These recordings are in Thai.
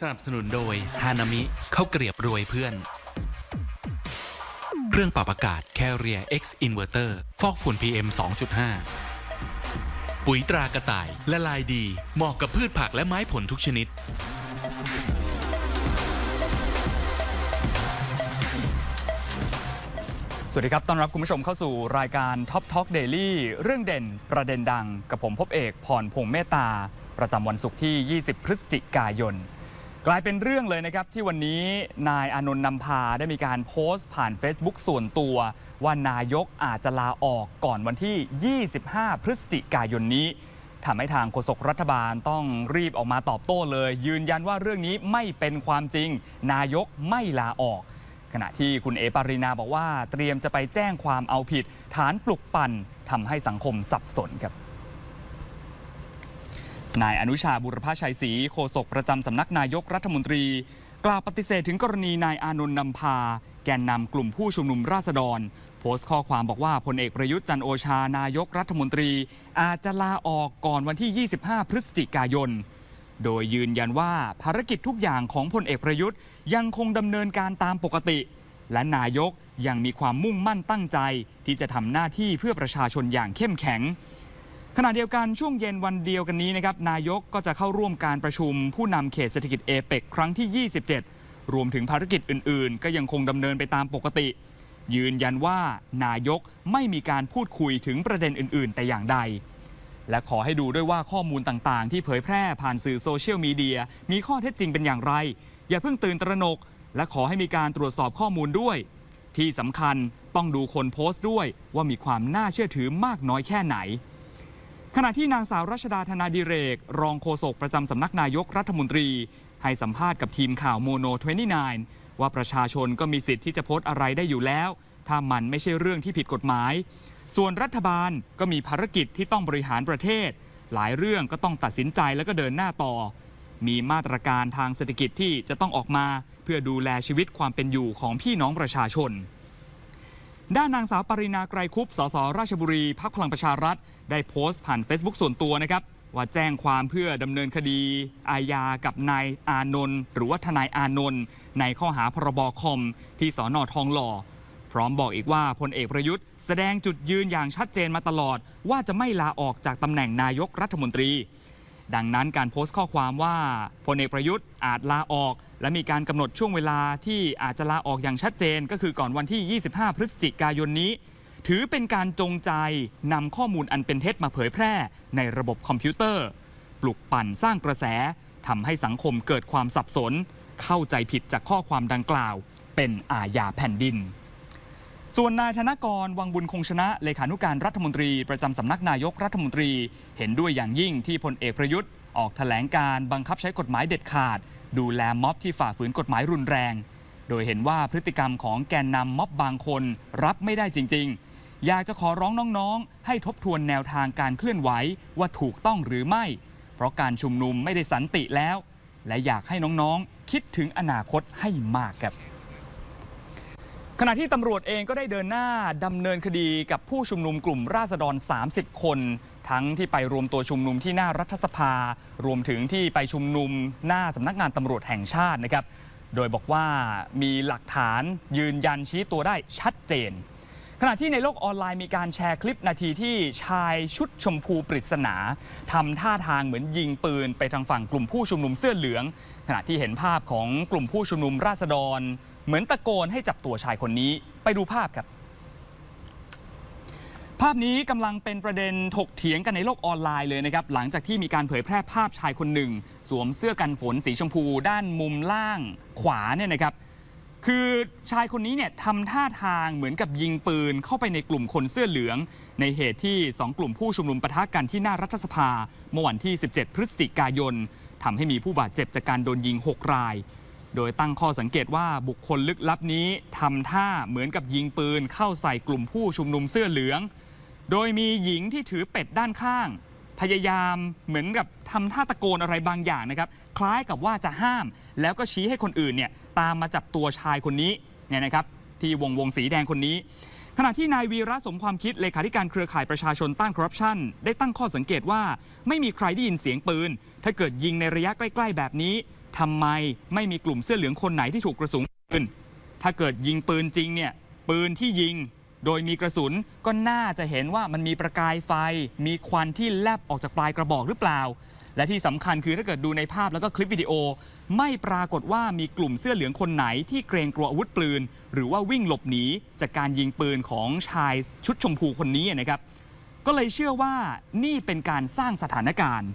สนับสนุนโดยฮานามิข้าวเกรียบรวยเพื่อน เครื่องปรับอากาศ Carrier X Inverter ฟอกฝุ่น PM 2.5 ปุ๋ยตรากระต่ายละลายดี เหมาะกับพืชผักและไม้ผลทุกชนิด สวัสดีครับ ต้อนรับคุณผู้ชมเข้าสู่รายการ Top Talk Daily เรื่องเด่นประเด็นดัง กับผมพบเอกพรพงษ์เมตตา ประจำวันศุกร์ที่ 20 พฤศจิกายน กลายเป็นเรื่องเลยนะครับ ที่วันนี้นายอานนท์นำพาได้มีการโพสต์ผ่าน Facebook ส่วนตัว ว่านายกอาจจะลาออกก่อนวันที่ 25 พฤศจิกายนนี้ทำให้ทางโฆษกรัฐบาลต้องรีบออกมาตอบโต้เลย ยืนยันว่าเรื่องนี้ไม่เป็นความจริง นายกไม่ลาออก ขณะที่คุณเอปารินาบอกว่า เตรียมจะไปแจ้งความเอาผิด ฐานปลุกปั่นทำให้สังคมสับสนครับ นายอนุชาบุรพชัยศรีโฆษกประจำสำนักนายกรัฐมนตรี กล่าวปฏิเสธถึงกรณีนายอานนท์นำพา แกนนำกลุ่มผู้ชุมนุมราษฎร โพสต์ข้อความบอกว่าพลเอกประยุทธ์จันโอชานายกรัฐมนตรี อาจจะลาออกก่อนวันที่ 25 พฤศจิกายน โดยยืนยันว่าภารกิจทุกอย่างของพลเอกประยุทธ์ยังคงดำเนินการตามปกติ และนายกยังมีความมุ่งมั่นตั้งใจ ที่จะทำหน้าที่เพื่อประชาชนอย่างเข้มแข็ง ขณะเดียวกันช่วงเย็นวันเดียวกันนี้นะครับนายกก็จะเข้าร่วมการประชุมผู้นำเขตเศรษฐกิจเอเปกครั้งที่ 27 รวมถึงภารกิจอื่น ๆ ก็ยังคงดำเนินไปตามปกติ ยืนยันว่านายกไม่มีการพูดคุยถึงประเด็นอื่น ๆ แต่อย่างใด และขอให้ดูด้วยว่าข้อมูลต่าง ๆ ที่เผยแพร่ผ่านสื่อโซเชียลมีเดียมีข้อเท็จจริงเป็นอย่างไร อย่าเพิ่งตื่นตระหนก และขอให้มีการตรวจสอบข้อมูลด้วย ที่สำคัญต้องดูคนโพสต์ด้วยว่ามีความน่าเชื่อถือมากน้อยแค่ไหน ขณะที่นางสาวรัชดาธนาดิเรก รองโฆษกประจำสำนักนายกรัฐมนตรี ให้สัมภาษณ์กับทีมข่าวโมโน 29 ว่าประชาชนก็มีสิทธิ์ที่จะโพสต์อะไรได้อยู่แล้ว ถ้ามันไม่ใช่เรื่องที่ผิดกฎหมาย ส่วนรัฐบาลก็มีภารกิจที่ต้องบริหารประเทศ หลายเรื่องก็ต้องตัดสินใจแล้วก็เดินหน้าต่อ มีมาตรการทางเศรษฐกิจที่จะต้องออกมา เพื่อดูแลชีวิตความเป็นอยู่ของพี่น้องประชาชน ด้านนางสาวปรินาไกรคุปสสราชบุรีพักพลังประชารัฐ ได้โพสต์ผ่าน Facebook ส่วนตัวนะครับว่าแจ้งความเพื่อดำเนินคดี อาญากับนายอานนท์หรือว่าทนายอานนท์ในข้อหาพรบคอม ที่สอนอทองหล่อ พร้อมบอกอีกว่าพลเอกประยุทธ์แสดงจุดยืนอย่างชัดเจนมาตลอด ว่าจะไม่ลาออกจากตำแหน่งนายกรัฐมนตรี ดังนั้นการโพสต์ข้อความว่าพลเอกประยุทธ์อาจลาออก และมีการกำหนดช่วงเวลาที่อาจจะลาออกอย่างชัดเจน ก็คือก่อนวันที่ 25 พฤศจิกายนนี้ ถือเป็นการจงใจนำข้อมูลอันเป็นเท็จมาเผยแพร่ ในระบบคอมพิวเตอร์ ปลุกปั่นสร้างกระแสทำให้สังคมเกิดความสับสน เข้าใจผิดจากข้อความดังกล่าว เป็นอาญาแผ่นดิน ส่วนนายธนกรวังบุญคงชนะ เลขานุการรัฐมนตรีประจำสำนักนายกรัฐมนตรี เห็นด้วยอย่างยิ่งที่พลเอกประยุทธ์ ออกแถลงการบังคับใช้กฎหมายเด็ดขาด ดูแลม็อบที่ฝ่าฝืนกฎหมายรุนแรง โดยเห็นว่าพฤติกรรมของแกนนำม็อบบางคนรับไม่ได้จริง ๆ อยากจะขอร้องน้องๆ ให้ทบทวนแนวทางการเคลื่อนไหวว่าถูกต้องหรือไม่ เพราะการชุมนุมไม่ได้สันติแล้ว และอยากให้น้องๆคิดถึงอนาคตให้มากครับ ขณะที่ตำรวจเองก็ได้เดินหน้าดำเนินคดีกับผู้ชุมนุมกลุ่มราษฎร 30 คน ทั้งที่ไปรวมตัวชุมนุมที่หน้ารัฐสภา รวมถึงที่ไปชุมนุมหน้าสำนักงานตำรวจแห่งชาตินะครับ โดยบอกว่ามีหลักฐานยืนยันชี้ตัวได้ชัดเจน ขณะที่ในโลกออนไลน์มีการแชร์คลิปนาทีที่ชายชุดชมพูปริศนาทำท่าทางเหมือนยิงปืนไปทางฝั่งกลุ่มผู้ชุมนุมเสื้อเหลือง ขณะที่เห็นภาพของกลุ่มผู้ชุมนุมราษฎร เหมือนตะโกนให้จับตัวชายคนนี้ไปดูภาพครับ ภาพนี้กำลังเป็นประเด็นถกเถียงกันในโลกออนไลน์เลยนะครับ หลังจากที่มีการเผยแพร่ภาพชายคนหนึ่ง สวมเสื้อกันฝนสีชมพู ด้านมุมล่างขวาเนี่ยนะครับ คือชายคนนี้เนี่ยทำท่าทางเหมือนกับยิงปืนเข้าไปในกลุ่มคนเสื้อเหลือง ในเหตุที่ 2 กลุ่มผู้ชุมนุมปะทะกันที่หน้ารัฐสภาเมื่อวันที่ 17 พฤศจิกายนทำให้มีผู้บาดเจ็บจากการโดนยิง 6 ราย โดยตั้งข้อสังเกตว่าบุคคลลึกลับนี้ทำท่าเหมือนกับยิงปืนเข้าใส่กลุ่มผู้ชุมนุมเสื้อเหลือง โดยมีหญิงที่ถือเป็ดด้านข้าง พยายามเหมือนกับทำท่าตะโกนอะไรบางอย่างนะครับ คล้ายกับว่าจะห้าม แล้วก็ชี้ให้คนอื่นเนี่ยตามมาจับตัวชายคนนี้เนี่ยนะครับ ที่วงวงสีแดงคนนี้ขณะที่นายวีระสมความคิดเลขาธิการเครือข่ายประชาชนต้านคอร์รัปชันได้ตั้งข้อสังเกตว่า ไม่มีใครได้ยินเสียงปืน ถ้าเกิดยิงในระยะใกล้ ๆ แบบนี้ ทำไมไม่มีกลุ่มเสื้อเหลืองคนไหนที่ถูกกระสุนปืนถ้าเกิดยิงปืนจริงเนี่ยปืนที่ยิงโดยมีกระสุนก็น่าจะเห็นว่ามันมีประกายไฟ มีควันที่แลบออกจากปลายกระบอกหรือเปล่า และที่สำคัญคือถ้าเกิดดูในภาพแล้วก็คลิปวิดีโอ ไม่ปรากฏว่ามีกลุ่มเสื้อเหลืองคนไหนที่เกรงกลัวอาวุธปืน หรือว่าวิ่งหลบหนีจากการยิงปืนของชายชุดชมพูคนนี้นะครับ ก็เลยเชื่อว่านี่เป็นการสร้างสถานการณ์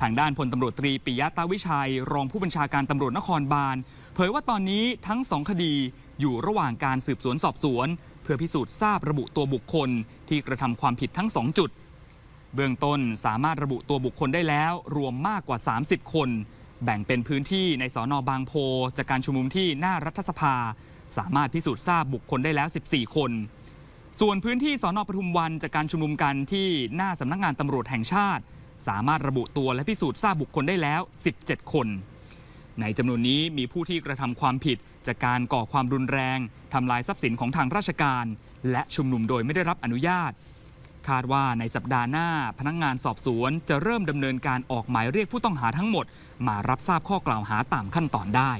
ทางด้านพลตำรวจตรีปิยะตาวิชัย รองผู้บัญชาการตำรวจนครบาล เผยว่าตอนนี้ทั้งสองคดีอยู่ระหว่างการสืบสวนสอบสวน เพื่อพิสูจน์ทราบระบุตัวบุคคล ที่กระทำความผิดทั้งสองจุด เบื้องต้นสามารถระบุตัวบุคคลได้แล้ว รวมมากกว่า 30 คน แบ่งเป็นพื้นที่ในสอนอบางโพ จากการชุมนุมที่หน้ารัฐสภา สามารถพิสูจน์ทราบบุคคลได้แล้ว 14 คน ส่วนพื้นที่สอนอปทุมวันจากการชุมนุมกันที่หน้าสำนักงานตำรวจแห่งชาติ สามารถระบุตัวและพิสูจน์ทราบบุคคลได้แล้ว 17 คน ในจำนวนนี้มีผู้ที่กระทำความผิด จากการก่อความรุนแรงทำลายทรัพย์สินของทางราชการ และชุมนุมโดยไม่ได้รับอนุญาต คาดว่าในสัปดาห์หน้า พนักงานสอบสวนจะเริ่มดำเนินการออกหมายเรียกผู้ต้องหาทั้งหมด มารับทราบข้อกล่าวหาตามขั้นตอนได้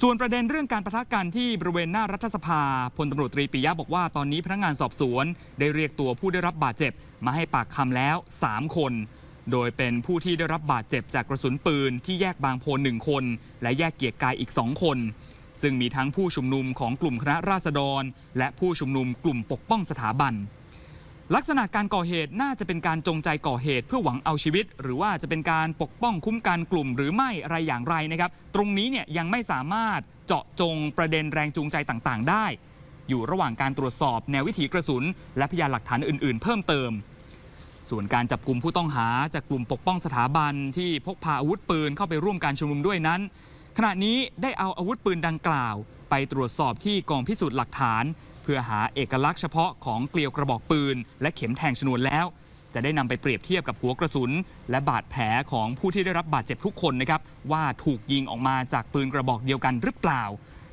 ส่วนประเด็นเรื่องการประทะกันที่บริเวณหน้ารัฐสภาพลตำรวจตรีปิยะบอกว่าตอนนี้พนักงานสอบสวน ได้เรียกตัวผู้ได้รับบาดเจ็บ มาให้ปากคำแล้ว 3 คน โดยเป็นผู้ที่ได้รับบาดเจ็บจากกระสุนปืนที่แยกบางโพหนึ่งคน และแยกเกียรติกายอีก2คน ซึ่งมีทั้งผู้ชุมนุมของกลุ่มคณะราษฎร และผู้ชุมนุมกลุ่มปกป้องสถาบัน ลักษณะการก่อเหตุน่าจะเป็นการจงใจก่อเหตุเพื่อหวังเอาชีวิต หรือว่าจะเป็นการปกป้องคุ้มกันกลุ่มหรือไม่อะไรอย่างไรนะครับ ตรงนี้เนี่ยยังไม่สามารถเจาะจงประเด็นแรงจูงใจต่างๆ ได้ อยู่ระหว่างการตรวจสอบแนววิถีกระสุน และพยานหลักฐานอื่น ๆ เพิ่มเติม ส่วนการจับกลุ่มผู้ต้องหาจากกลุ่มปกป้องสถาบันที่พกพาอาวุธปืนเข้าไปร่วมการชุมนุมด้วยนั้น ขณะนี้ได้เอาอาวุธปืนดังกล่าว ไปตรวจสอบที่กองพิสูจน์หลักฐาน เพื่อหาเอกลักษณ์เฉพาะของเกลียวกระบอกปืน และเข็มแทงชนวนแล้ว จะได้นำไปเปรียบเทียบกับหัวกระสุน และบาดแผลของผู้ที่ได้รับบาดเจ็บทุกคนนะครับว่าถูกยิงออกมาจากปืนกระบอกเดียวกันหรือเปล่า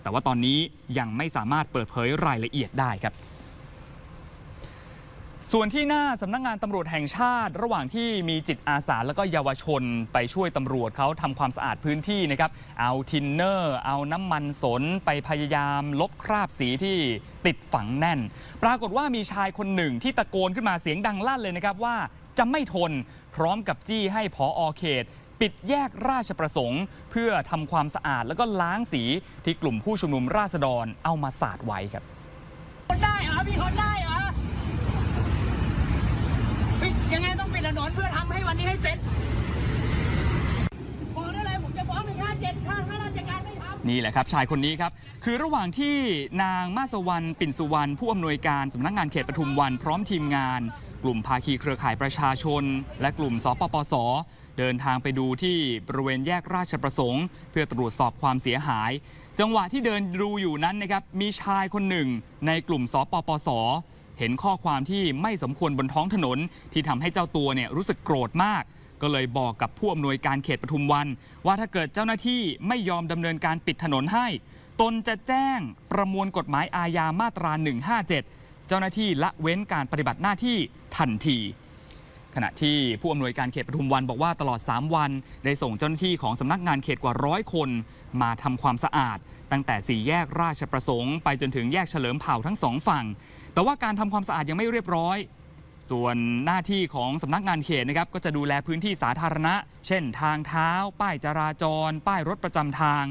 แต่ว่าตอนนี้ยังไม่สามารถเปิดเผยรายละเอียดได้ครับ ส่วนที่หน้าสำนักงานตำรวจแห่งชาติ ระหว่างที่มีจิตอาสาแล้วก็เยาวชนไปช่วยตำรวจเขาทำความสะอาดพื้นที่นะครับ เอาทินเนอร์ เอาน้ำมันสนไปพยายามลบคราบสีที่ติดฝังแน่น ปรากฏว่ามีชายคนหนึ่งที่ตะโกนขึ้นมาเสียงดังลั่นเลยนะครับว่าจะไม่ทนพร้อมกับจี้ให้พออเขต ปิดแยกราชประสงค์ เพื่อทำความสะอาดแล้วก็ล้างสีที่กลุ่มผู้ชุมนุมราษฎรเอามาสาดไว้ครับคนได้เหรอมีคนได้เหรอปิดยังไงต้องปิด ถนนเพื่อทำให้วันนี้ให้เสร็จบอกได้เลยผมจะฟ้องหนึ่งห้าเจ็ดถ้าข้าราชการไม่ทำนี่แหละครับ ชายคนนี้ครับ คือระหว่างที่นางมาสวรรณปิ่นสุวรรณผู้อำนวยการสำนักงานเขตปทุมวันพร้อมทีมงาน กลุ่มภาคีเครือข่ายประชาชน และกลุ่มสปปส เดินทางไปดูที่บริเวณแยกราชประสงค์ เพื่อตรวจสอบความเสียหาย จังหวะที่เดินดูอยู่นั้นนะครับมีชายคนหนึ่ง ในกลุ่มสปปส เห็นข้อความที่ไม่สมควรบนท้องถนน ที่ทำให้เจ้าตัวเนี่ยรู้สึกโกรธมาก ก็เลยบอกกับผู้อำนวยการเขตปทุมวัน ว่าถ้าเกิดเจ้าหน้าที่ไม่ยอมดำเนินการปิดถนนให้ ตนจะแจ้งประมวลกฎหมายอาญามาตรา 157 เจ้าหน้าที่ละเว้นการปฏิบัติหน้าที่ทันทีขณะที่ผู้อำนวยการเขตปทุมวันบอกว่าตลอด 3 วัน ได้ส่งเจ้าหน้าที่ของสำนักงานเขตกว่าร้อยคน มาทำความสะอาด ตั้งแต่สี่แยกราชประสงค์ ไปจนถึงแยกเฉลิมเผ่าทั้งสองฝั่ง แต่ว่าการทำความสะอาดยังไม่เรียบร้อย ส่วนหน้าที่ของสำนักงานเขตนะครับก็จะดูแลพื้นที่สาธารณะ เช่น ทางเท้า ป้ายจราจร ป้ายรถประจำทาง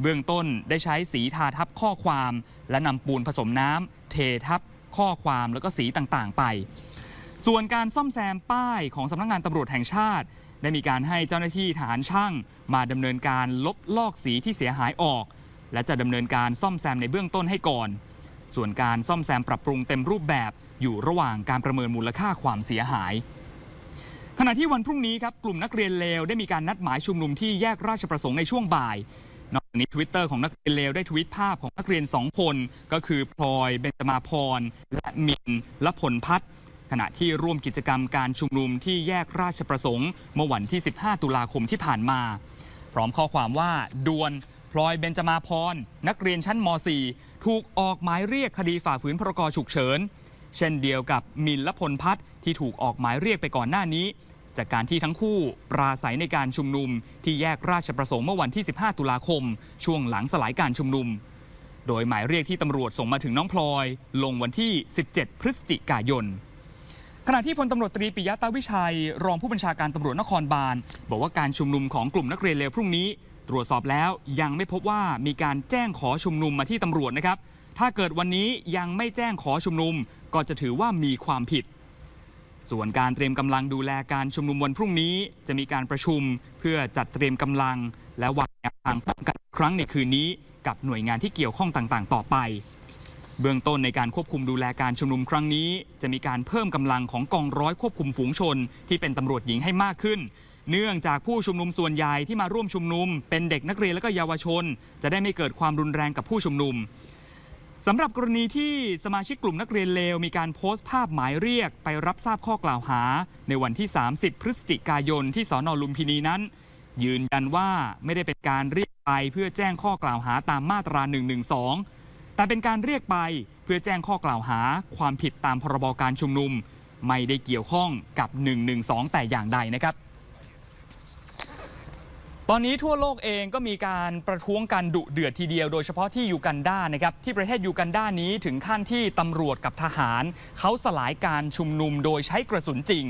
เบื้องต้นได้ใช้สีทาทับข้อความ และนำปูนผสมน้ำเททับข้อความแล้วก็สีต่างๆ ไป ส่วนการซ่อมแซมป้ายของสำนักงานตำรวจแห่งชาติ ได้มีการให้เจ้าหน้าที่ทหารช่าง มาดำเนินการลบลอกสีที่เสียหายออก และจะดำเนินการซ่อมแซมในเบื้องต้นให้ก่อน ส่วนการซ่อมแซมปรับปรุงเต็มรูปแบบอยู่ระหว่างการประเมินมูลค่าความเสียหาย ขณะที่วันพรุ่งนี้ครับกลุ่มนักเรียนเลวได้มีการนัดหมายชุมนุมที่แยกราชประสงค์ในช่วงบ่ายนอกจากนี้ทวิตเตอร์ของนักเรียนเลวได้ทวิตภาพของนักเรียน 2 คน ก็คือพลอยเบญจมาพรและมินและผลพัฒขณะที่ร่วมกิจกรรมการชุมนุมที่แยกราชประสงค์ เมื่อวันที่ 15 ตุลาคมที่ผ่านมา พร้อมข้อความว่าดวน พลอยเบญจมาพร นักเรียนชั้นม .4 ถูกออกหมายเรียกคดีฝ่าฝืนพรกฉุกเฉิน เช่นเดียวกับมินและพลพัฒน์ที่ถูกออกหมายเรียกไปก่อนหน้านี้ จากการที่ทั้งคู่ปราศัยในการชุมนุม ที่แยกราชประสงค์เมื่อวันที่ 15 ตุลาคม ช่วงหลังสลายการชุมนุม โดยหมายเรียกที่ตำรวจส่งมาถึงน้องพลอย ลงวันที่ 17 พฤศจิกายนขณะที่พลตำรวจตรีปิยะตาวิชัย รองผู้บัญชาการตำรวจนครบาล บอกว่าการชุมนุมของกลุ่มนักเรียนเลวพรุ่งนี้ ตรวจสอบแล้วยังไม่พบว่ามีการแจ้งขอชุมนุมมาที่ตำรวจนะครับ ถ้าเกิดวันนี้ยังไม่แจ้งขอชุมนุม ก็จะถือว่ามีความผิด ส่วนการเตรียมกำลังดูแลการชุมนุมวันพรุ่งนี้ จะมีการประชุมเพื่อจัดเตรียมกำลัง และวางแนวทางป้องกันครั้งในคืนนี้ กับหน่วยงานที่เกี่ยวข้องต่างๆ ต่อไป เบื้องต้นในการควบคุมดูแลการชุมนุมครั้งนี้ จะมีการเพิ่มกำลังของกองร้อยควบคุมฝูงชน ที่เป็นตำรวจหญิงให้มากขึ้น เนื่องจากผู้ชุมนุมส่วนใหญ่ที่มาร่วมชุมนุม เป็นเด็กนักเรียนและก็เยาวชน จะได้ไม่เกิดความรุนแรงกับผู้ชุมนุมสำหรับกรณีที่สมาชิกกลุ่มนักเรียนเลว มีการโพสต์ภาพหมายเรียกไปรับทราบข้อกล่าวหา ในวันที่ 30 พฤศจิกายนที่สอนอลุมพินีนั้น ยืนยันว่าไม่ได้เป็นการเรียกไปเพื่อแจ้งข้อกล่าวหาตามมาตรา 112 แต่เป็นการเรียกไปเพื่อแจ้งข้อกล่าวหาความผิดตามพรบการชุมนุม ไม่ได้เกี่ยวข้องกับ 112 แต่อย่างใดนะครับ ตอนนี้ทั่วโลกเองก็มีการประท้วงกันดุเดือดทีเดียวโดยเฉพาะที่ยูกันดานะครับที่ประเทศยูกันดานี้ถึงขั้นที่ตำรวจกับทหาร เขาสลายการชุมนุมโดยใช้กระสุนจริง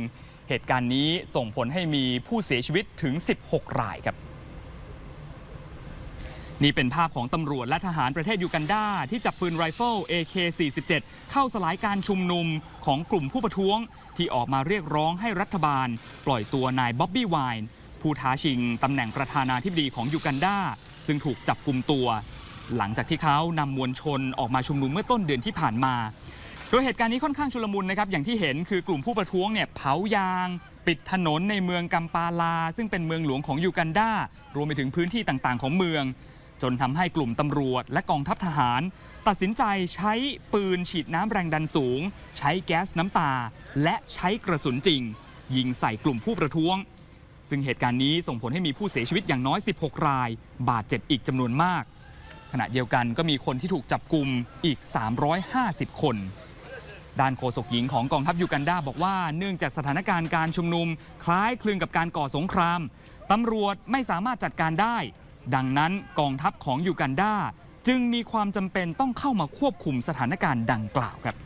เหตุการณ์นี้ส่งผลให้มีผู้เสียชีวิตถึง 16 รายครับ นี่เป็นภาพของตำรวจและทหารประเทศยูกันดาที่จับปืนไรเฟิล AK-47 เข้าสลายการชุมนุมของกลุ่มผู้ประท้วง ที่ออกมาเรียกร้องให้รัฐบาล ปล่อยตัวนายบ๊อบบี้ไวน์ ผู้ท้าชิงตำแหน่งประธานาธิบดีของยูกันดาซึ่งถูกจับกลุ่มตัว หลังจากที่เขานำมวลชนออกมาชุมนุมเมื่อต้นเดือนที่ผ่านมา โดยเหตุการณ์นี้ค่อนข้างชุลมุนนะครับอย่างที่เห็นคือกลุ่มผู้ประท้วงเนี่ยเผายาง ปิดถนนในเมืองกัมปาลา ซึ่งเป็นเมืองหลวงของยูกันดารวมไปถึงพื้นที่ต่างๆ ของเมือง จนทำให้กลุ่มตำรวจและกองทัพทหาร ตัดสินใจใช้ปืนฉีดน้ำแรงดันสูง ใช้แก๊สน้ำตา และใช้กระสุนจริง ยิงใส่กลุ่มผู้ประท้วง ซึ่งเหตุการณ์นี้ส่งผลให้มีผู้เสียชีวิตอย่างน้อย 16 ราย บาดเจ็บอีกจำนวนมาก ขณะเดียวกันก็มีคนที่ถูกจับกลุ่มอีก 350 คนด้านโฆษกหญิงของกองทัพยูกันดาบอกว่าเนื่องจากสถานการณ์การชุมนุม คล้ายคลึงกับการก่อสงคราม ตำรวจไม่สามารถจัดการได้ ดังนั้นกองทัพของยูกันดาจึงมีความจำเป็นต้องเข้ามาควบคุมสถานการณ์ดังกล่าวครับ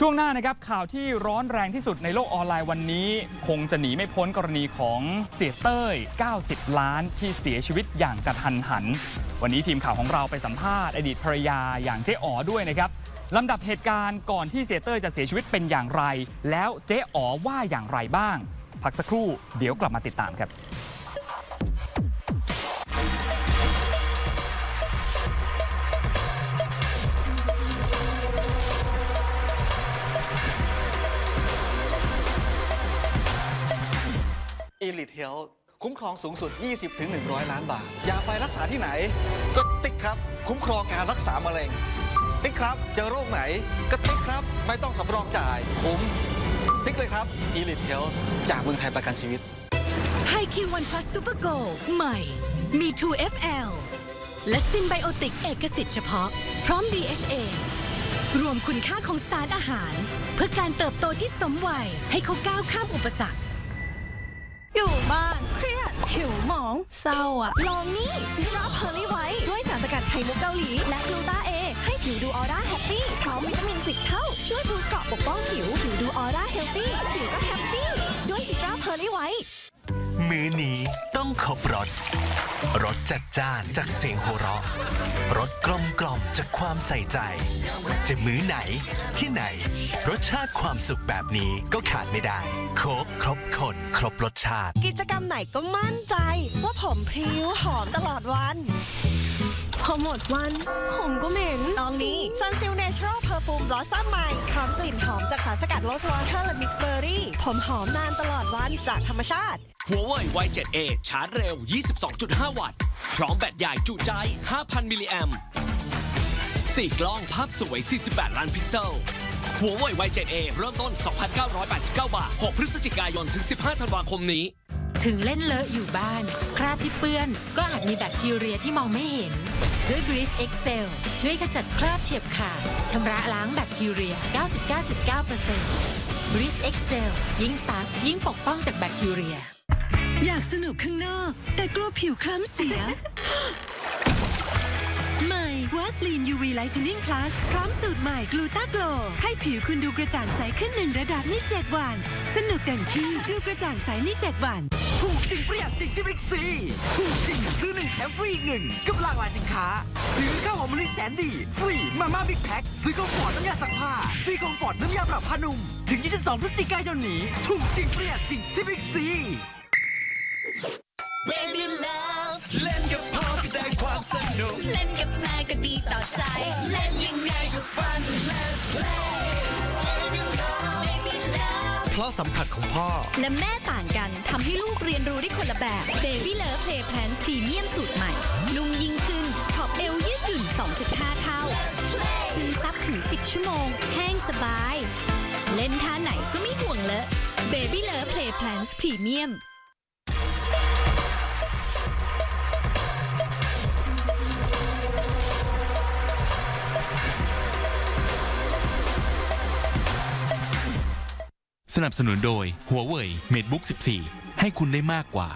ช่วงหน้านะครับข่าวที่ร้อนแรงที่สุดในโลกออนไลน์วันนี้ คงจะหนีไม่พ้นกรณีของเสียเต้ย 90 ล้านที่เสียชีวิตอย่างกระทันหัน วันนี้ทีมข่าวของเราไปสัมภาษณ์อดีตภรรยาอย่างเจ๊อ๋อด้วยนะครับลำดับเหตุการณ์ก่อนที่เสียเต้ยจะเสียชีวิตเป็นอย่างไร แล้วเจ๊อ๋อว่าอย่างไรบ้าง พักสักครู่เดี๋ยวกลับมาติดตามครับ Elite Health คุ้มครองสูงสุด 20-100 ล้านบาท อยากไปรักษาที่ไหน ก็ติ๊กครับ คุ้มครองการรักษามะเร็ง ติ๊กครับเจอโรคไหน ก็ติ๊กครับ ไม่ต้องสำรองจ่าย คุ้ม ติ๊กเลยครับ Elite Health จากเมืองไทยประกันชีวิตไฮคิววันพลัสซูเปอร์โกลใหม่มี 2FL และซินไบโอติกเอกสิทธิ์เฉพาะ พร้อม DHA รวมคุณค่าของสารอาหาร เพื่อการเติบโตที่สมวัยให้เขาก้าวข้ามอุปสรรค อยู่บ้าน เครียด หิวหมอง เศร้าอะลองนี่ซิตราเพอร์ลี่ไว้ ด้วยสารสกัดไข่มุกเกาหลี และกลูตาเอ ให้ผิวดูออร่าแฮปปี้ พร้อมวิตามินสิบเท่า ช่วยบูสต์เกราะปกป้องผิว ผิวดูออร่าเฮลตี้ผิวก็แฮปปี้ ด้วยซิตราเพอร์ลี่ไว้ มื้อนี้ต้องครบรสรสจัดจ้านจากเสียงโหเราะรสกลมกล่อมจากความใส่ใจ จะมื้อไหนที่ไหน รสชาติความสุขแบบนี้ก็ขาดไม่ได้โคกครบคนครบรสชาติ กิจกรรมไหนก็มั่นใจ ว่าผมพริ้วหอมตลอดวัน พอหมดวัน ผมก็เหม็น ตอนนี้ Sunsil Natural Perfume Blossom ใหม่พร้อมกลิ่นหอมจากสารสกัดโรสวอเตอร์และมิกซ์เบอร์รี่ ผมหอมนานตลอดวันจากธรรมชาติหัวเว่ย Y7A ชาร์จเร็ว 22.5 วัตต์ พร้อมแบตใหญ่จุใจ 5,000 มิลลิแอมป์4กล้องภาพสวย 48 ล้านพิกเซลหัวเว่ย Y7A เริ่มต้น 2,989 บาท 6 พฤศจิกายน ถึง 15 ธันวาคมนี้ ถึงเล่นเลอะอยู่บ้าน คราบที่เปื้อน ก็อาจมีแบคทีเรียที่มองไม่เห็น ด้วย Breeze Excel ช่วยขจัดคราบเฉียบขาดชำระล้างแบคทีเรีย 99.9% Breeze Excel ยิ่งซักยิ่งปกป้องจากแบคทีเรีย อยากสนุกข้างนอก แต่กลัวผิวคล้ำเสียใหม่ วาสลีน UV Lightening Plus พร้อมสูตรใหม่กลูตาโกลให้ผิวคุณดูกระจ่างใสขึ้นหนึ่งระดับใน7วัน สนุกเต็มที่ดูกระจ่างใสใน7วันถูกจริงประหยัดจริงที่บิ๊กซีถูกจริงซื้อหนึ่งแถมฟรีอีกหนึ่งกับหลากหลายสินค้า ซื้อข้าวหอมมะลิแสนดี ฟรีมาม่าบิ๊กแพ็คซื้อคอมฟอร์ตน้ำยาซักผ้าฟรีคอมฟอร์ตน้ำยาปรับผ้านุ่มถึง 22 พฤศจิกายนนี้ ถูกจริงประหยัดจริงที่บิ๊กซี นุก เล่นกับแม่ก็ดีต่อใจ เล่นยังไงก็ฟัน Let's play Baby Love เพราะสัมผัสของพ่อ และแม่ต่างกันทำให้ลูกเรียนรู้ได้คนละแบบ Baby Love Play Plan พรีเมียมสูตรใหม่นุ่มยิ่งขึ้นขอบเอวยืดหยุ่น 2.5 เท่าซึมซับถึง 10 ชั่วโมง แห้งสบาย เล่นท่าไหนก็ไม่ห่วงเลอะ Baby Love Play Plan พ สนับสนุนโดยหัวเว่ยเมดบุ๊ก14 ให้คุณได้มากกว่า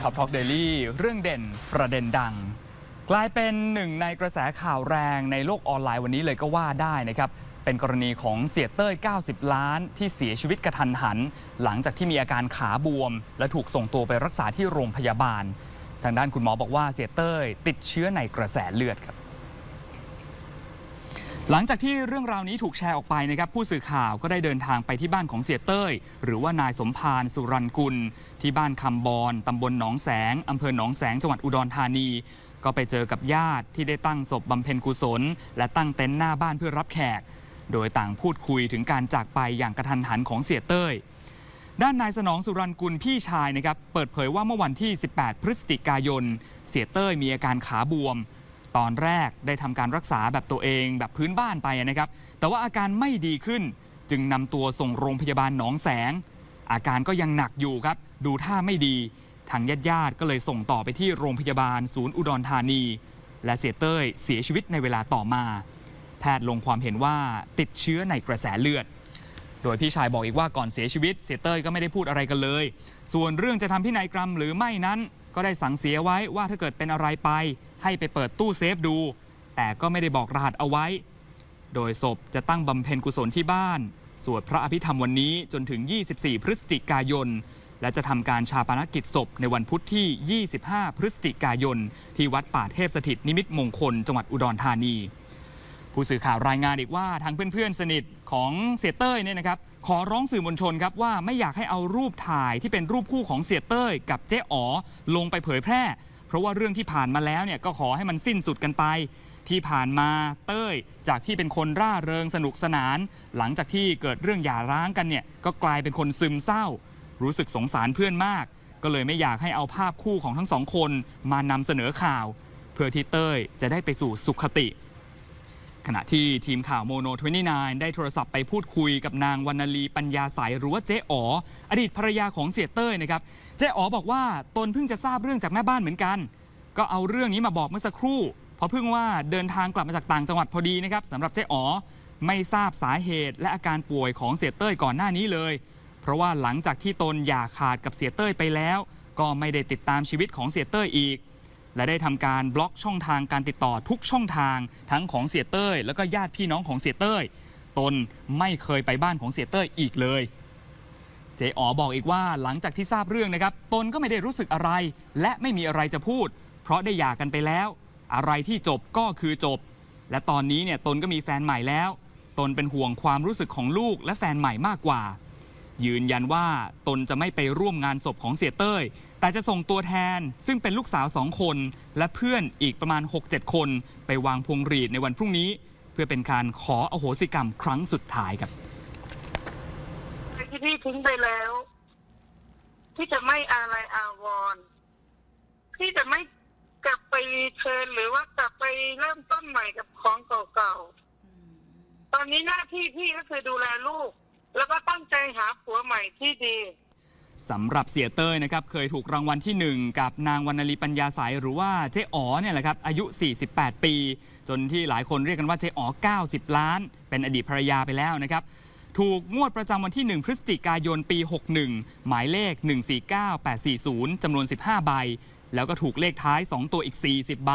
ท็อปท็อกเดลี่เรื่องเด่นประเด็นดัง กลายเป็นหนึ่งในกระแสข่าวแรงในโลกออนไลน์วันนี้เลยก็ว่าได้นะครับ เป็นกรณีของเสียเต้ย 90 ล้าน ที่เสียชีวิตกระทันหัน หลังจากที่มีอาการขาบวม และถูกส่งตัวไปรักษาที่โรงพยาบาล ทางด้านคุณหมอบอกว่าเสียเต้ย ติดเชื้อในกระแสเลือดครับ หลังจากที่เรื่องราวนี้ถูกแชร์ออกไปนะครับ ผู้สื่อข่าวก็ได้เดินทางไปที่บ้านของเสียเต้ย หรือว่านายสมพานสุรันกุล ที่บ้านคำบอนตำบลหนองแสงอำเภอหนองแสงจังหวัดอุดรธานี ก็ไปเจอกับญาติที่ได้ตั้งศพบำเพ็ญกุศล และตั้งเต็นท์หน้าบ้านเพื่อรับแขก โดยต่างพูดคุยถึงการจากไปอย่างกระทันหันของเสียเต้ย ด้านนายสนองสุรันกุลพี่ชายนะครับเปิดเผยว่าเมื่อวันที่ 18 พฤศจิกายน เสียเต้ยมีอาการขาบวม ตอนแรกได้ทำการรักษาแบบตัวเองแบบพื้นบ้านไปนะครับ แต่ว่าอาการไม่ดีขึ้น จึงนำตัวส่งโรงพยาบาลหนองแสง อาการก็ยังหนักอยู่ครับ ดูท่าไม่ดี ทางญาติญาติก็เลยส่งต่อไปที่โรงพยาบาลศูนย์อุดรธานี และเสียเต้ยเสียชีวิตในเวลาต่อมา แพทย์ลงความเห็นว่าติดเชื้อในกระแสเลือดโดยพี่ชายบอกอีกว่าก่อนเสียชีวิตเสียเต้ยก็ไม่ได้พูดอะไรกันเลย ส่วนเรื่องจะทำพินัยกรรมหรือไม่นั้น ก็ได้สั่งเสียไว้ว่าถ้าเกิดเป็นอะไรไป ให้ไปเปิดตู้เซฟดู แต่ก็ไม่ได้บอกรหัสเอาไว้ โดยศพจะตั้งบำเพ็ญกุศลที่บ้าน สวดพระอภิธรรมวันนี้จนถึง 24 พฤศจิกายน และจะทำการชาปนกิจศพในวันพุธที่ 25 พฤศจิกายน ที่วัดป่าเทพสถิตนิมิตมงคล จังหวัดอุดรธานี ผู้สื่อข่าวรายงานอีกว่าทางเพื่อนๆสนิทของเสียเต้ยเนี่ยนะครับ ขอร้องสื่อมวลชนครับว่าไม่อยากให้เอารูปถ่ายที่เป็นรูปคู่ของเสียเต้ย กับเจ๊อ๋อลงไปเผยแพร่ เพราะว่าเรื่องที่ผ่านมาแล้วเนี่ยก็ขอให้มันสิ้นสุดกันไป ที่ผ่านมาเต้ย จากที่เป็นคนร่าเริงสนุกสนาน หลังจากที่เกิดเรื่องหย่าร้างกันเนี่ยก็กลายเป็นคนซึมเศร้า รู้สึกสงสารเพื่อนมาก ก็เลยไม่อยากให้เอาภาพคู่ของทั้งสองคนมานำเสนอข่าว เพื่อที่เต้ยจะได้ไปสู่สุขติ ขณะที่ทีมข่าวโมโน 29 ได้โทรศัพท์ไปพูดคุยกับนางวรรณลีปัญญาสายหรือว่าเจ๊อ๋ออดีตภรรยาของเสียเต้ยนะครับ เจ๊อ๋อบอกว่าตนเพิ่งจะทราบเรื่องจากแม่บ้านเหมือนกัน ก็เอาเรื่องนี้มาบอกเมื่อสักครู่ เพราะเพิ่งว่าเดินทางกลับมาจากต่างจังหวัดพอดีนะครับสำหรับเจ๊อ๋อไม่ทราบสาเหตุและอาการป่วยของเสียเต้ยก่อนหน้านี้เลย เพราะว่าหลังจากที่ตนอย่าขาดกับเสียเต้ยไปแล้ว ก็ไม่ได้ติดตามชีวิตของเสียเต้ยอีก และได้ทำการบล็อกช่องทางการติดต่อทุกช่องทางทั้งของเสียเต้ย แล้วก็ญาติพี่น้องของเสียเต้ย ตนไม่เคยไปบ้านของเสียเต้ยอีกเลยเจ๊อ๋อบอกอีกว่าหลังจากที่ทราบเรื่องนะครับ ตนก็ไม่ได้รู้สึกอะไร และไม่มีอะไรจะพูด เพราะได้หย่ากันไปแล้ว อะไรที่จบก็คือจบ และตอนนี้เนี่ยตนก็มีแฟนใหม่แล้ว ตนเป็นห่วงความรู้สึกของลูกและแฟนใหม่มากกว่า ยืนยันว่าตนจะไม่ไปร่วมงานศพของเสียเต้ย แต่จะส่งตัวแทนซึ่งเป็นลูกสาวสองคน และเพื่อนอีกประมาณ 6-7 คน ไปวางพวงหรีดในวันพรุ่งนี้ เพื่อเป็นการขออโหสิกรรมครั้งสุดท้ายครับที่พี่ทิ้งไปแล้ว ที่จะไม่อะไรอาวรที่จะไม่กลับไปเชิญหรือว่ากลับไปเริ่มต้นใหม่กับของเก่าๆตอนนี้หน้าที่พี่ก็คือดูแลลูก แล้วก็ตั้งใจหาผัวใหม่ที่ดีสำหรับเสียเต้ยนะครับเคยถูกรางวัลที่ 1 กับนางวรรณลีปัญญาสายหรือว่าเจ๊อ๋อเนี่ยแหละครับอายุ 48 ปี จนที่หลายคนเรียกกันว่าเจ๊อ๋อ90 ล้าน เป็นอดีตภรรยาไปแล้วนะครับถูกงวดประจำวันที่ 1 พฤศจิกายนปี 61 หมายเลข 149840จำนวน 15 ใบ แล้วก็ถูกเลขท้าย 2 ตัวอีก 40 ใบ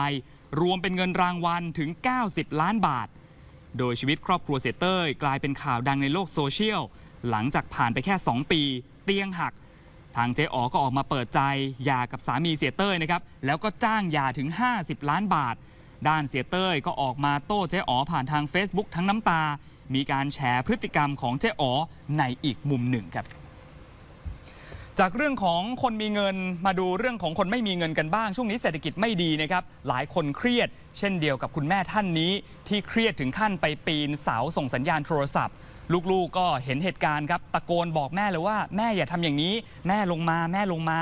รวมเป็นเงินรางวัลถึง 90 ล้านบาท โดยชีวิตครอบครัวเสียเต้ยกลายเป็นข่าวดังในโลกโซเชียล หลังจากผ่านไปแค่ 2 ปี เตียงหัก ทางเจ๊อ๋อก็ออกมาเปิดใจหย่ากับสามีเสียเต้ยนะครับแล้วก็จ้างหย่าถึง 50 ล้านบาท ด้านเสียเต้ยก็ออกมาโต้เจ๊อ๋อผ่านทาง Facebook ทั้งน้ำตา มีการแชร์พฤติกรรมของเจ๊อ๋อในอีกมุมหนึ่งครับ จากเรื่องของคนมีเงินมาดูเรื่องของคนไม่มีเงินกันบ้าง ช่วงนี้เศรษฐกิจไม่ดีนะครับ หลายคนเครียด เช่นเดียวกับคุณแม่ท่านนี้ ที่เครียดถึงขั้นไปปีนเสาส่งสัญญาณโทรศัพท์ ลูกๆก็เห็นเหตุการณ์ครับ ตะโกนบอกแม่เลยว่าแม่อย่าทำอย่างนี้ แม่ลงมาแม่ลงมา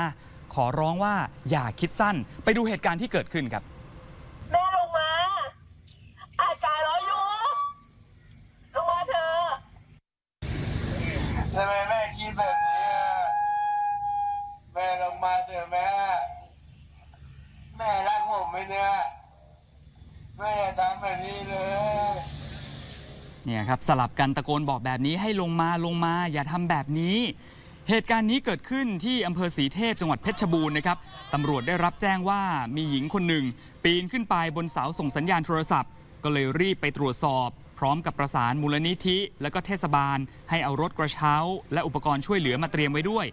ขอร้องว่าอย่าคิดสั้น ไปดูเหตุการณ์ที่เกิดขึ้นครับแม่ลงมาอาจารย์รออยู่ลงมาเถอะทำไมแม่คิดแบบ เถอะแม่ แม่รักผมไหมเนี่ย แม่อย่าทำแบบนี้เลย เนี่ยครับสลับกันตะโกนบอกแบบนี้ให้ลงมาลงมาอย่าทำแบบนี้ เหตุการณ์นี้เกิดขึ้นที่อำเภอศรีเทพจังหวัดเพชรบูรณ์นะครับตำรวจได้รับแจ้งว่ามีหญิงคนหนึ่ง ปีนขึ้นไปบนเสาส่งสัญญาณโทรศัพท์ ก็เลยรีบไปตรวจสอบ พร้อมกับประสานมูลนิธิ และก็เทศบาล ให้เอารถกระเช้า และอุปกรณ์ช่วยเหลือมาเตรียมไว้ด้วย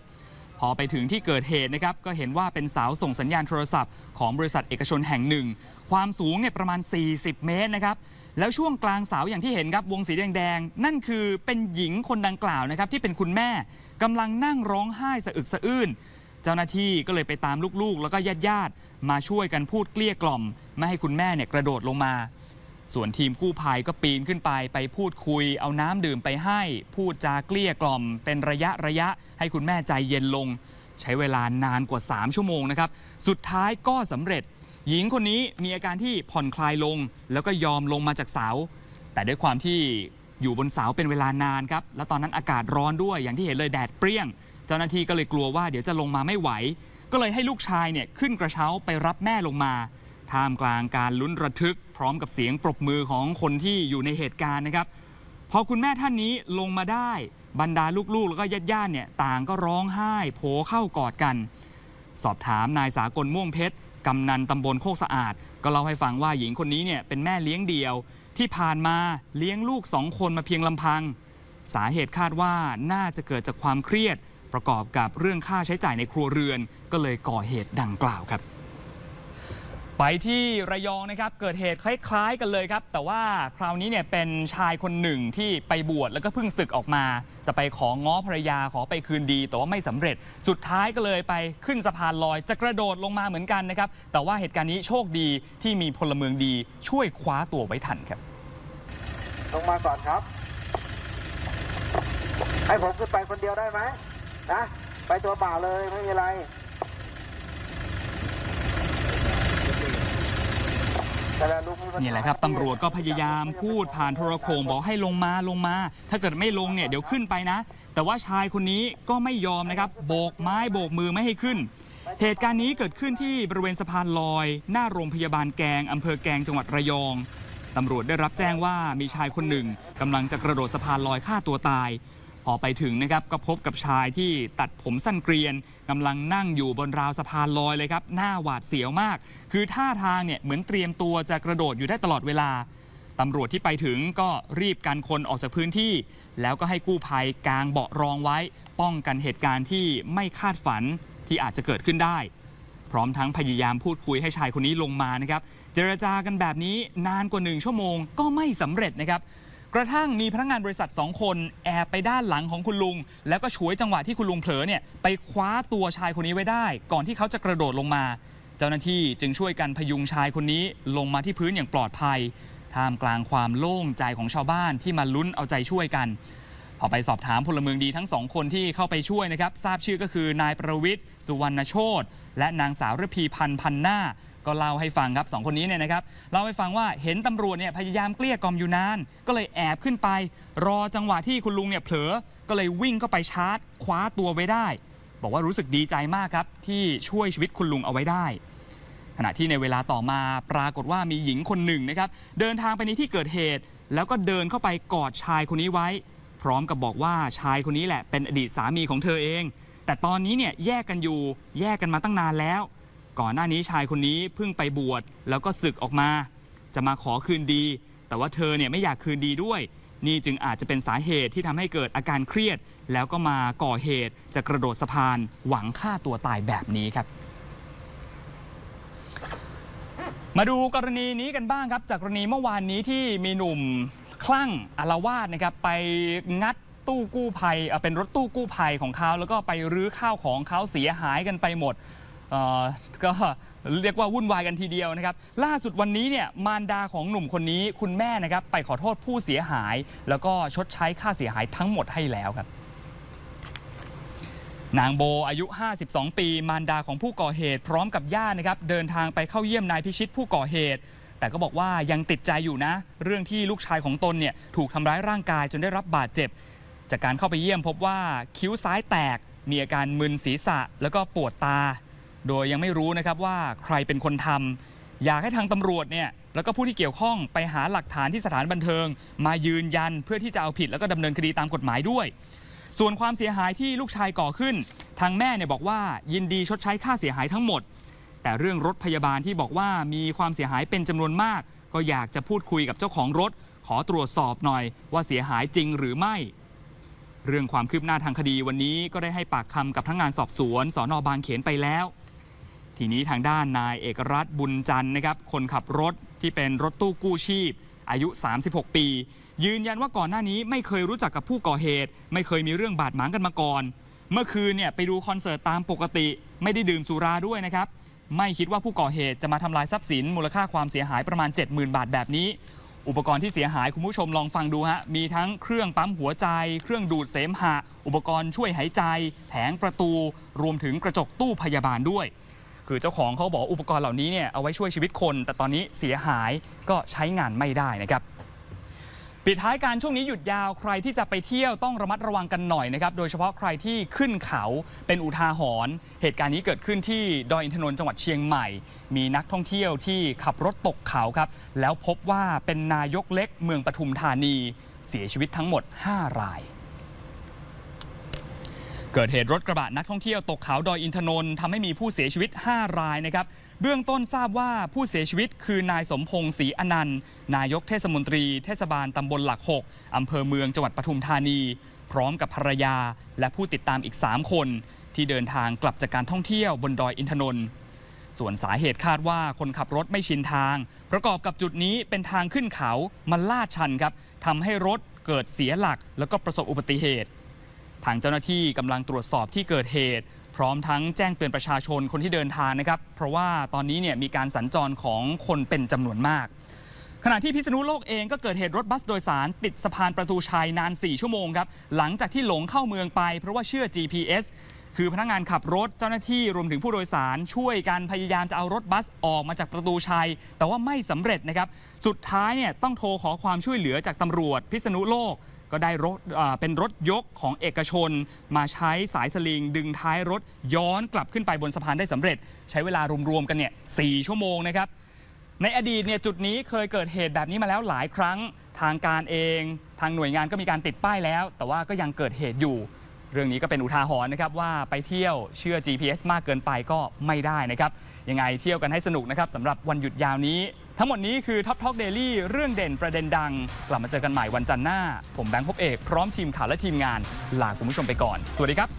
พอไปถึงที่เกิดเหตุนะครับก็เห็นว่าเป็นเสาส่งสัญญาณโทรศัพท์ของบริษัทเอกชนแห่งหนึ่ง ความสูงเนี่ยประมาณ 40 เมตรนะครับแล้วช่วงกลางเสาอย่างที่เห็นครับวงสีแดงๆ นั่นคือเป็นหญิงคนดังกล่าวนะครับที่เป็นคุณแม่กำลังนั่งร้องไห้สะอึกสะอื้นเจ้าหน้าที่ก็เลยไปตามลูกๆ แล้วก็ญาติๆมาช่วยกันพูดเกลี้ยกล่อม ไม่ให้คุณแม่เนี่ยกระโดดลงมา ส่วนทีมกู้ภัยก็ปีนขึ้นไปไปพูดคุย เอาน้ำดื่มไปให้ พูดจาเกลี้ยกล่อม เป็นระยะระยะให้คุณแม่ใจเย็นลง ใช้เวลานานกว่า 3 ชั่วโมงนะครับ สุดท้ายก็สำเร็จ หญิงคนนี้มีอาการที่ผ่อนคลายลง แล้วก็ยอมลงมาจากเสา แต่ด้วยความที่อยู่บนเสาเป็นเวลานานครับ แล้วตอนนั้นอากาศร้อนด้วยอย่างที่เห็นเลยแดดเปรี้ยง เจ้าหน้าที่ก็เลยกลัวว่าเดี๋ยวจะลงมาไม่ไหว ก็เลยให้ลูกชายเนี่ยขึ้นกระเช้าไปรับแม่ลงมา ท่ามกลางการลุ้นระทึก พร้อมกับเสียงปรบมือของคนที่อยู่ในเหตุการณ์นะครับ พอคุณแม่ท่านนี้ลงมาได้บรรดาลูกๆ แล้วก็ญาติๆเนี่ยต่างก็ร้องไห้โผเข้ากอดกัน สอบถามนายสากลม่วงเพชรกำนันตำบลโคกสะอาด ก็เล่าให้ฟังว่าหญิงคนนี้เนี่ยเป็นแม่เลี้ยงเดี่ยว ที่ผ่านมาเลี้ยงลูกสองคนมาเพียงลำพัง สาเหตุคาดว่าน่าจะเกิดจากความเครียด ประกอบกับเรื่องค่าใช้จ่ายในครัวเรือน ก็เลยก่อเหตุดังกล่าวครับ ไปที่ระยองนะครับ เกิดเหตุคล้ายๆกันเลยครับ แต่ว่าคราวนี้เนี่ยเป็นชายคนหนึ่งที่ไปบวชแล้วก็เพิ่งศึกออกมา จะไปของง้อภรรยาขอไปคืนดี แต่ว่าไม่สำเร็จ สุดท้ายก็เลยไปขึ้นสะพานลอย จะกระโดดลงมาเหมือนกันนะครับ แต่ว่าเหตุการณ์นี้โชคดีที่มีพลเมืองดีช่วยคว้าตัวไว้ทันครับ ลงมาก่อนครับ ให้ผมขึ้นไปคนเดียวได้ไหมนะ ไปตัวเปล่าเลยไม่มีอะไร นี่แหละครับตำรวจก็พยายามพูดผ่านโทรโขงบอกให้ลงมาลงมา ถ้าเกิดไม่ลงเนี่ยเดี๋ยวขึ้นไปนะ แต่ว่าชายคนนี้ก็ไม่ยอมนะครับ โบกไม้โบกมือไม่ให้ขึ้น เหตุการณ์นี้เกิดขึ้นที่บริเวณสะพานลอย หน้าโรงพยาบาลแกงอำเภอแกงจังหวัดระยองตำรวจได้รับแจ้งว่ามีชายคนหนึ่งกำลังจะกระโดดสะพานลอยฆ่าตัวตาย พอไปถึงนะครับก็พบกับชายที่ตัดผมสั้นเกรียนกำลังนั่งอยู่บนราวสะพานลอยเลยครับ หน้าหวาดเสียวมาก คือท่าทางเนี่ยเหมือนเตรียมตัวจะกระโดดอยู่ได้ตลอดเวลาตำรวจที่ไปถึงก็รีบกันคนออกจากพื้นที่ แล้วก็ให้กู้ภัยกางเบาะรองไว้ ป้องกันเหตุการณ์ที่ไม่คาดฝันที่อาจจะเกิดขึ้นได้ พร้อมทั้งพยายามพูดคุยให้ชายคนนี้ลงมานะครับ เจรจากันแบบนี้นานกว่าหนึ่งชั่วโมงก็ไม่สำเร็จนะครับ กระทั่งมีพนักงานบริษัท 2 คน แอบไปด้านหลังของคุณลุง แล้วก็ฉวยจังหวะที่คุณลุงเผลอเนี่ยไปคว้าตัวชายคนนี้ไว้ได้ ก่อนที่เขาจะกระโดดลงมา เจ้าหน้าที่จึงช่วยกันพยุงชายคนนี้ลงมาที่พื้นอย่างปลอดภัย ท่ามกลางความโล่งใจของชาวบ้านที่มาลุ้นเอาใจช่วยกันพอไปสอบถามพลเมืองดีทั้งสองคนที่เข้าไปช่วยนะครับทราบชื่อก็คือนายประวิทย์สุวรรณโชตและนางสาวรพีพันธ์พันหน้า ก็เล่าให้ฟังครับสองคนนี้เนี่ยนะครับเล่าให้ฟังว่าเห็นตำรวจเนี่ยพยายามเกลี้ยกล่อมอยู่นาน ก็เลยแอบขึ้นไป รอจังหวะที่คุณลุงเนี่ยเผลอก็ก็เลยวิ่งเข้าไปชาร์จ คว้าตัวไว้ได้ บอกว่ารู้สึกดีใจมากครับที่ช่วยชีวิตคุณลุงเอาไว้ได้ ขณะที่ในเวลาต่อมาปรากฏว่ามีหญิงคนหนึ่งนะครับเดินทางไปในที่เกิดเหตุ แล้วก็เดินเข้าไปกอดชายคนนี้ไว้ พร้อมกับบอกว่าชายคนนี้แหละเป็นอดีตสามีของเธอเอง แต่ตอนนี้เนี่ยแยกกันอยู่แยกกันมาตั้งนานแล้ว ก่อนหน้านี้ชายคนนี้เพิ่งไปบวชแล้วก็ศึกออกมา จะมาขอคืนดี แต่ว่าเธอเนี่ยไม่อยากคืนดีด้วย นี่จึงอาจจะเป็นสาเหตุที่ทำให้เกิดอาการเครียด แล้วก็มาก่อเหตุจะกระโดดสะพานหวังฆ่าตัวตายแบบนี้ครับมาดูกรณีนี้กันบ้างครับ จากกรณีเมื่อวานนี้ที่มีหนุ่มคลั่งอารวาสนะครับไปงัดตู้กู้ภัยเป็นรถตู้กู้ภัยของเขาแล้วก็ไปรื้อข้าวของเขาเสียหายกันไปหมด ก็เรียกว่าวุ่นวายกันทีเดียวนะครับ ล่าสุดวันนี้เนี่ยมารดาของหนุ่มคนนี้คุณแม่นะครับไปขอโทษผู้เสียหาย แล้วก็ชดใช้ค่าเสียหายทั้งหมดให้แล้วครับนางโบอายุ 52 ปี มารดาของผู้ก่อเหตุ พร้อมกับญาตินะครับ เดินทางไปเข้าเยี่ยมนายพิชิตผู้ก่อเหตุ แต่ก็บอกว่ายังติดใจอยู่นะ เรื่องที่ลูกชายของตนเนี่ยถูกทำร้ายร่างกายจนได้รับบาดเจ็บ จากการเข้าไปเยี่ยมพบว่าคิ้วซ้ายแตก มีอาการมึนศีรษะ แล้วก็ปวดตา โดยยังไม่รู้นะครับว่าใครเป็นคนทำอยากให้ทางตำรวจเนี่ยแล้วก็ผู้ที่เกี่ยวข้องไปหาหลักฐานที่สถานบันเทิง มายืนยันเพื่อที่จะเอาผิดแล้วก็ดำเนินคดีตามกฎหมายด้วย ส่วนความเสียหายที่ลูกชายก่อขึ้น ทางแม่เนี่ยบอกว่ายินดีชดใช้ค่าเสียหายทั้งหมด แต่เรื่องรถพยาบาลที่บอกว่ามีความเสียหายเป็นจำนวนมาก ก็อยากจะพูดคุยกับเจ้าของรถ ขอตรวจสอบหน่อย ว่าเสียหายจริงหรือไม่ เรื่องความคืบหน้าทางคดีวันนี้ก็ได้ให้ปากคำกับทั้งงานสอบสวนสอนอบางเขนไปแล้ว ทีนี้ทางด้านนายเอกรัฐบุญจันทร์นะครับ คนขับรถที่เป็นรถตู้กู้ชีพ อายุ 36 ปี ยืนยันว่าก่อนหน้านี้ไม่เคยรู้จักกับผู้ก่อเหตุ ไม่เคยมีเรื่องบาดหมางกันมาก่อน เมื่อคืนเนี่ยไปดูคอนเสิร์ตตามปกติ ไม่ได้ดื่มสุราด้วยนะครับ ไม่คิดว่าผู้ก่อเหตุจะมาทำลายทรัพย์สินมูลค่าความเสียหายประมาณ 70,000 บาทแบบนี้ อุปกรณ์ที่เสียหายคุณผู้ชมลองฟังดูฮะมีทั้งเครื่องปั๊มหัวใจ เครื่องดูดเสมหะ อุปกรณ์ช่วยหายใจ แผงประตู รวมถึงกระจกตู้พยาบาลด้วย คือเจ้าของเขาบอกอุปกรณ์เหล่านี้เนี่ยเอาไว้ช่วยชีวิตคน แต่ตอนนี้เสียหายก็ใช้งานไม่ได้นะครับปิดท้ายการช่วงนี้หยุดยาวใครที่จะไปเที่ยวต้องระมัดระวังกันหน่อยนะครับ โดยเฉพาะใครที่ขึ้นเขาเป็นอุทาหรณ์เหตุการณ์นี้เกิดขึ้นที่ดอยอินทนนท์จังหวัดเชียงใหม่ มีนักท่องเที่ยวที่ขับรถตกเขาครับ แล้วพบว่าเป็นนายกเล็กเมืองปทุมธานี เสียชีวิตทั้งหมด 5 ราย เกิดเหตุรถกระบะนักท่องเที่ยวตกเขาดอยอินทนนท์ทำให้มีผู้เสียชีวิต 5 รายนะครับ เบื้องต้นทราบว่าผู้เสียชีวิตคือนายสมพงศ์ศรีอนันต์ นายกเทศมนตรี เทศบาลตำบลหลัก 6 อำเภอเมืองจังหวัดปทุมธานี พร้อมกับภรรยา และผู้ติดตามอีก 3 คน ที่เดินทางกลับจากการท่องเที่ยวบนดอยอินทนนท์ส่วนสาเหตุคาดว่าคนขับรถไม่ชินทาง ประกอบกับจุดนี้เป็นทางขึ้นเขามันลาดชันครับทำให้รถเกิดเสียหลัก แล้วก็ประสบอุบัติเหตุ ทางเจ้าหน้าที่กำลังตรวจสอบที่เกิดเหตุ พร้อมทั้งแจ้งเตือนประชาชนคนที่เดินทางนะครับ เพราะว่าตอนนี้เนี่ยมีการสัญจรของคนเป็นจำนวนมากขณะที่พิษณุโลกเองก็เกิดเหตุรถบัสโดยสารติดสะพานประตูชัยนาน 4 ชั่วโมงครับ หลังจากที่หลงเข้าเมืองไปเพราะว่าเชื่อ GPS คือพนักงานขับรถเจ้าหน้าที่รวมถึงผู้โดยสารช่วยกันพยายามจะเอารถบัสออกมาจากประตูชัย แต่ว่าไม่สำเร็จนะครับ สุดท้ายเนี่ยต้องโทรขอความช่วยเหลือจากตำรวจพิษณุโลก ก็ได้รถเป็นรถยกของเอกชน มาใช้สายสลิง ดึงท้ายรถย้อนกลับขึ้นไปบนสะพานได้สำเร็จ ใช้เวลารวมๆกันเนี่ยสชั่วโมงนะครับในอดีตเนี่ยจุดนี้เคยเกิดเหตุแบบนี้มาแล้วหลายครั้งทางการเอง ทางหน่วยงานก็มีการติดป้ายแล้ว แต่ว่าก็ยังเกิดเหตุอยู่ เรื่องนี้ก็เป็นอุทาหรณ์นะครับว่าไปเที่ยวเชื่อ GPS มากเกินไปก็ไม่ได้นะครับยังไงเที่ยวกันให้สนุกนะครับสำหรับวันหยุดยาวนี้ ทั้งหมดนี้คือท็อปท็อกเดลี่เรื่องเด่นประเด็นดัง กลับมาเจอกันใหม่วันจันทร์หน้า ผมแบงค์พบเอกพร้อมทีมข่าวและทีมงานลาคุณผู้ชมไปก่อน สวัสดีครับ